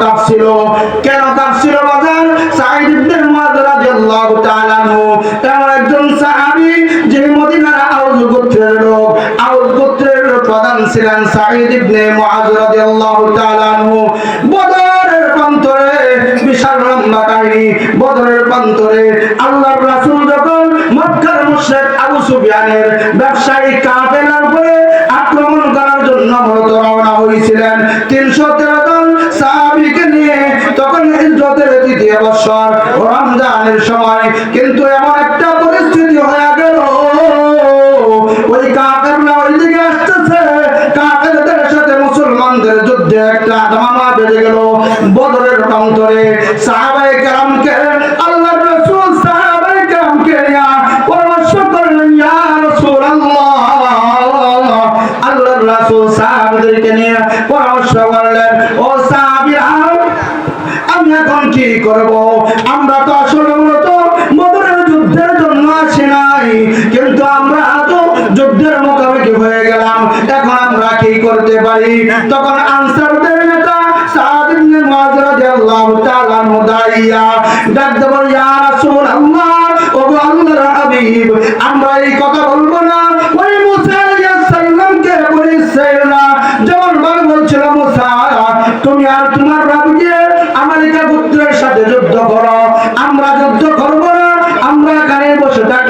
কাঁপছিল কেন কাঁপছিল বাজার? সাইদ ইবনে রাদিয়াল্লাহু তাআলা একজন সাহাবী মদিনার আউজ গোত্রের লোক। আউজ গোত্রের প্রধান ছিলেন সাইদ ইবনে রাদিয়াল্লাহু তাআলা বদরের প্রান্তরে বিশাল লম্বা কাহিনী বদরের প্রান্তরে আল্লাহর রাসূল যখন মক্কার মুশরিক আবু সুফিয়ানের ব্যবসায়ী কাফেলার উপরে তিনশো তেরো জন সাহাবিকে নিয়ে তখন হিজরতের তৃতীয় বছর রমজানের সময় কিন্তু এমন একটা পরিস্থিতি হয়ে গেল। ওই কাফেররা করলেন ও আমি এখন কি করব? আমরা তো আসলে মূলত বদরের যুদ্ধের জন্য আসি নাই, কিন্তু আমরা তো যুদ্ধের মোকাবেকি হয়ে গেলাম। এখন আমরা কি করতে পারি? তখন আনসারদের নেতা সাদ তাআলা আনহু দাইয়া ডাক দেব ইয়া আল্লাহর হাবিব, আমরা এই কথা বলব না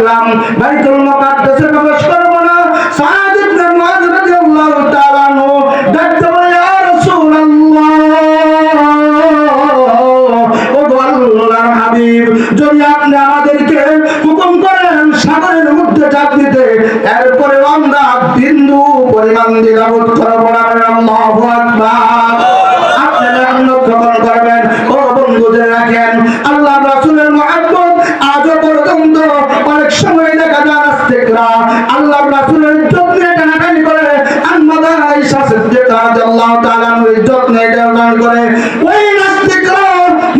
বসে থাকলাম বাইতুল মুকাদ্দাসে প্রবেশ করব না সাদ ইবনে মুআয রাদিয়াল্লাহু তাআলা আনহু ডাকতে বলে, ইয়া রাসূলুল্লাহ, ও আল্লাহর হাবিব, যদি আপনি আমাদেরকে হুকুম করেন সাগরের মধ্যে চাপ দিতে এরপরে আমরা বিন্দু পরিমাণ দিলাম করব না আল্লাহু আকবার। রাসূলের নিয়ে টানাটানি করে আম্মাদা আয়েশা সিদ্দিকা রাদিয়াল্লাহু তাআলা আনহার ইজ্জত নিয়ে টানাটানি করে। ওই নাস্তিকরা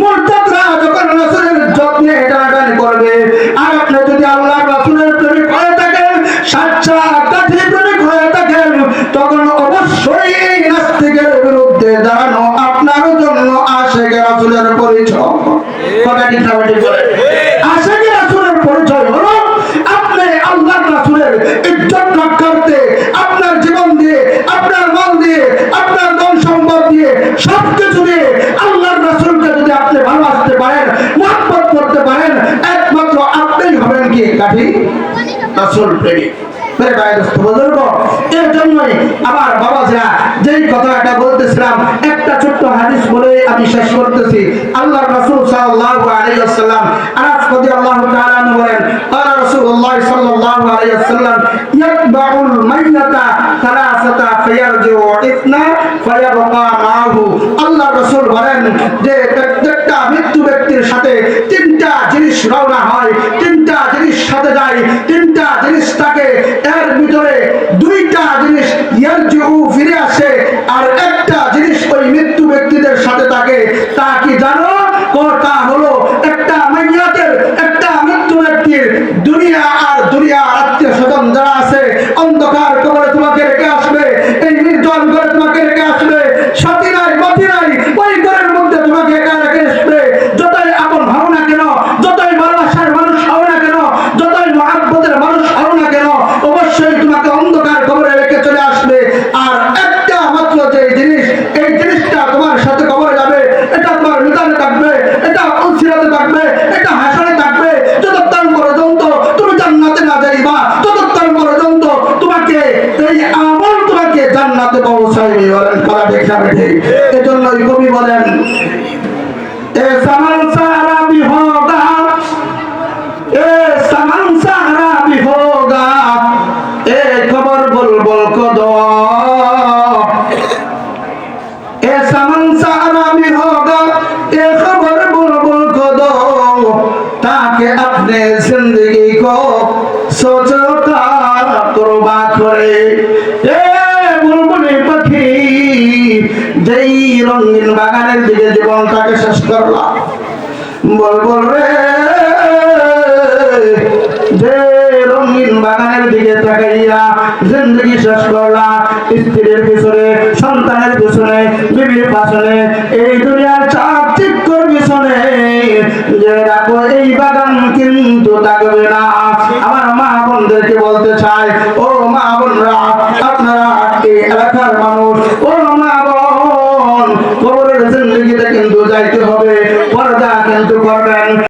মুরতাদরা যখন রাসূলের নিয়ে টানাটানি করবে, আর আপনি যদি আল্লাহ রাসূলের প্রেমিক হয়ে থাকেন সাচ্চা কাঠি প্রেমিক হয়ে থাকেন, তখন অবশ্যই এই নাস্তিকের বিরুদ্ধে দাঁড়ানো আপনার জন্য আশেখ রাসূলের পরিচয়। কথাটি সবাই করে দিয়ে সব কিছু দিয়ে আল্লাহর রাসূলকে যদি আপনি ভালোবাসতে পারেন মহব্বত করতে পারেন একমাত্র আপনিই হবেন কি কাঠি রাসূল প্রেমিক মেরে ভাই দোস্ত বুজুর্গ এর জন্যই আমার বাবাজরা যেই কথাটা বলতেছিলাম একটা ছোট্ট হাদিস বলে আমি শেষ করতেছি আল্লাহ রাসূল সাল্লাল্লাহু আলাইহি ওয়াসাল্লাম আনাস রাদিয়াল্লাহু তাআলা আনহু বলেন قال رسول الله صلى الله عليه وسلم يتبع الميت ফায়ারজু ইসনা ফায়াবকা মাহু। রাসূল বলেন যে প্রত্যেকটা মৃত্যু ব্যক্তির সাথে তিনটা জিনিস রওনা হয়, তিনটা জিনিস সাথে যায়, তিনটা জিনিস থাকে। এর ভিতরে দুইটা জিনিস ইয়ারজু ফিরে আসে আর একটা জিনিস ওই মৃত্যু ব্যক্তিদের সাথে থাকে। তা কি জানো? ও, তা হলো জান্নাতে পৌঁছাইবে বলেন কথা ঠিক না ঠিক এজন্যই কবি বলেন এ সামান সারা भी होगा ए समान सारा भी होगा ए खबर बुलबुल को दो ए समन सारा भी होगा ए खबर बुलबुल को दो ताकि अपने जिंदगी को सोचो का कुर्बा करे এ বুলবুলি পাখি যেই রঙিন বাগানের দিকে জীবনটাকে শেষ করলাম। বলবল রে। যে রঙিন বাগানের দিকে তাকাইয়া জিন্দগি শেষ করলা স্ত্রীর পিছনে, সন্তানের পিছনে, বিবির পাশনে এই দুনিয়ার চার চিক্কর পিছনে। যে রাখো এই বাগান কিন্তু থাকবে না।